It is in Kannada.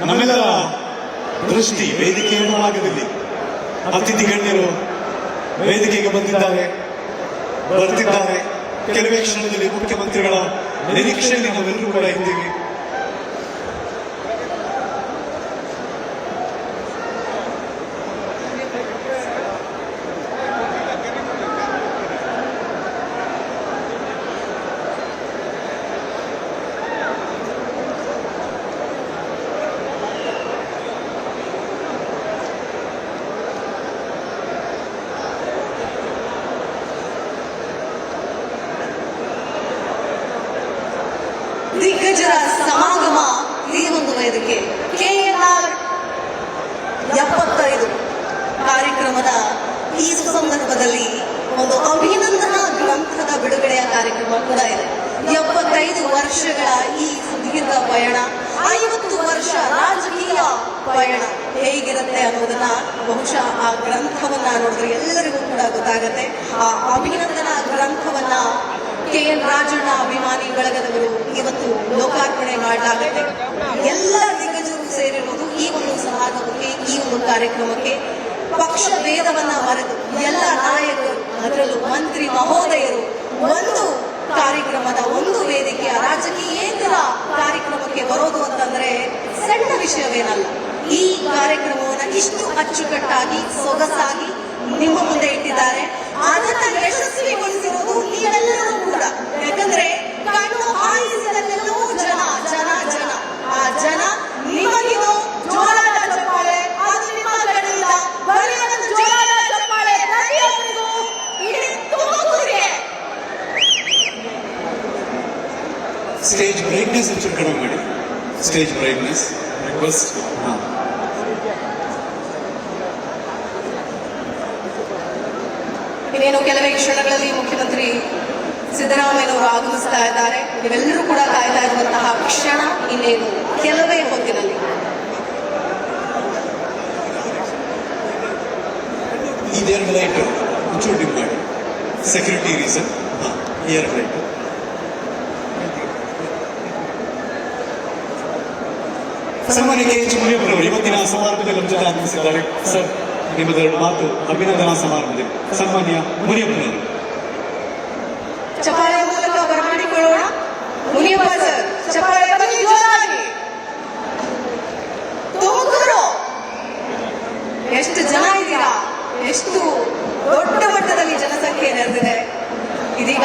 ನಮ್ಮೆಲ್ಲರ ದೃಷ್ಟಿ ವೇದಿಕೆಯ ಭಾಗದಲ್ಲಿ ಅತಿಥಿ ಗಣ್ಯರು ವೇದಿಕೆಗೆ ಬಂದಿದ್ದಾರೆ, ಬರ್ತಿದ್ದಾರೆ. ಕೆಲವೇ ಕ್ಷಣದಲ್ಲಿ ಮುಖ್ಯಮಂತ್ರಿಗಳ ನಿರೀಕ್ಷೆಯಲ್ಲಿ ನಾವೆಲ್ಲರೂ ಕೂಡ ಇದ್ದೀವಿ. ದಿಗ್ಗಜರ ಸಮಾಗಮ ಈ ಒಂದು ವೇದಿಕೆ ಕೆಎನ್ಆರ್ ಎಪ್ಪತ್ತೈದು ಕಾರ್ಯಕ್ರಮದ ಈ ಸಂದರ್ಭದಲ್ಲಿ ಒಂದು ಅಭಿನಂದನಾ ಗ್ರಂಥದ ಬಿಡುಗಡೆಯ ಕಾರ್ಯಕ್ರಮ ಕೂಡ ಇದೆ. ಎಪ್ಪತ್ತೈದು ವರ್ಷಗಳ ಈ ಸುದೀರ್ಘ ಪಯಣ, ಐವತ್ತು ವರ್ಷ ರಾಜಕೀಯ ಪಯಣ ಹೇಗಿರುತ್ತೆ ಅನ್ನೋದನ್ನ ಬಹುಶಃ ಆ ಗ್ರಂಥವನ್ನ ನೋಡಿದ್ರೆ ಎಲ್ಲರಿಗೂ ಕೂಡ ಗೊತ್ತಾಗತ್ತೆ. ಆ ಅಭಿನಂದನಾ ಗ್ರಂಥವನ್ನ ಕೆ ಎನ್ ರಾಜಣ್ಣ ಅಭಿಮಾನಿ ಬಳಗದವರು ಇವತ್ತು ಮಾಡಲಾಗುತ್ತೆ ಎಲ್ಲ ದಿಗ್ಗಜರು ಸೇರಿರುವುದು ಈ ಒಂದು ಸಮಾಗಮಕ್ಕೆ ಈ ಒಂದು ಕಾರ್ಯಕ್ರಮಕ್ಕೆ. ಪಕ್ಷ ಭೇದವನ್ನ ಮರೆತು ಎಲ್ಲ ನಾಯಕರು, ಅದರಲ್ಲೂ ಮಂತ್ರಿ, ಮಹೋದಯರು ಒಂದು ಕಾರ್ಯಕ್ರಮದ ಒಂದು ವೇದಿಕೆಯ ರಾಜಕೀಯೇತರ ಕಾರ್ಯಕ್ರಮಕ್ಕೆ ಬರೋದು ಅಂತಂದ್ರೆ ಸಣ್ಣ ವಿಷಯವೇನಲ್ಲ. ಈ ಕಾರ್ಯಕ್ರಮವನ್ನು ಇಷ್ಟು ಅಚ್ಚುಕಟ್ಟಾಗಿ, ಸೊಗಸಾಗಿ ನಿಮ್ಮ ಮುಂದೆ ಇಟ್ಟಿದ್ದಾರೆ. ಅದನ್ನ ಯಶಸ್ವಿಗೊಳಿಸಿರುವುದು ಸ್ಟೇಜ್ ಬ್ರೈಟ್ನೆಸ್ ಒಂಚೂರು ಕಡಿಮೆ ಮಾಡಿ. ಸ್ಟೇಜ್ ಬ್ರೈಟ್ನೆಸ್ ರಿಕ್ವೆಸ್ಟ್ ಇನ್ನೇನು ಕೆಲವೇ ಕ್ಷಣಗಳಲ್ಲಿ ಮುಖ್ಯಮಂತ್ರಿ ಸಿದ್ದರಾಮಯ್ಯನವರು ಆಗಮಿಸ್ತಾ ಇದ್ದಾರೆ. ನೀವೆಲ್ಲರೂ ಕೂಡ ಕಾಯ್ತಾ ಇರುವಂತಹ ಕ್ಷಣ ಇನ್ನೇನು? ಕೆಲವೇ ಹೊತ್ತಿನಲ್ಲಿ. ಇದೇನು ಲೈಟ್ ಒಂಚೂರು ಡಿಮ್ ಮಾಡಿ. ಸೆಕ್ಯೂರಿಟಿ ರೀಸನ್ ಏರ್ ಲೈಟ್ ಸನ್ಮಾನ್ಯಕ್ಕೆ ಎಚ್ ಮುನಿಯಪ್ಪನವರು ಇವತ್ತಿನ ಸಮಾರಂಭದಲ್ಲಿ ನಮ್ಮ ಜೊತೆ ಆಗಮಿಸಿದ್ದಾರೆ ಸರ್ ನಿಮ್ಮದೆರಡು ಮಾತು ಅಭಿನಂದನಾ ಸಮಾರಂಭದಲ್ಲಿ. ಸನ್ಮಾನ್ಯ ಮುನಿಯಪ್ಪನವರು. ಚಪಾಳೆ ಮೂಲಕ ಬರಮಾಡಿಕೊಳ್ಳೋಣ ಮುನಿಯಪ್ಪ ಸರ್ ಚಪಾಳೆ ಜೋರಾಗಿ. ತುಮಕೂರು ಎಷ್ಟು ಜನ ಇದ್ದೀರಾ? ಎಷ್ಟು ದೊಡ್ಡ ಮಟ್ಟದಲ್ಲಿ ಜನಸಂಖ್ಯೆ ನೆರೆದಿದೆ ಇದೀಗ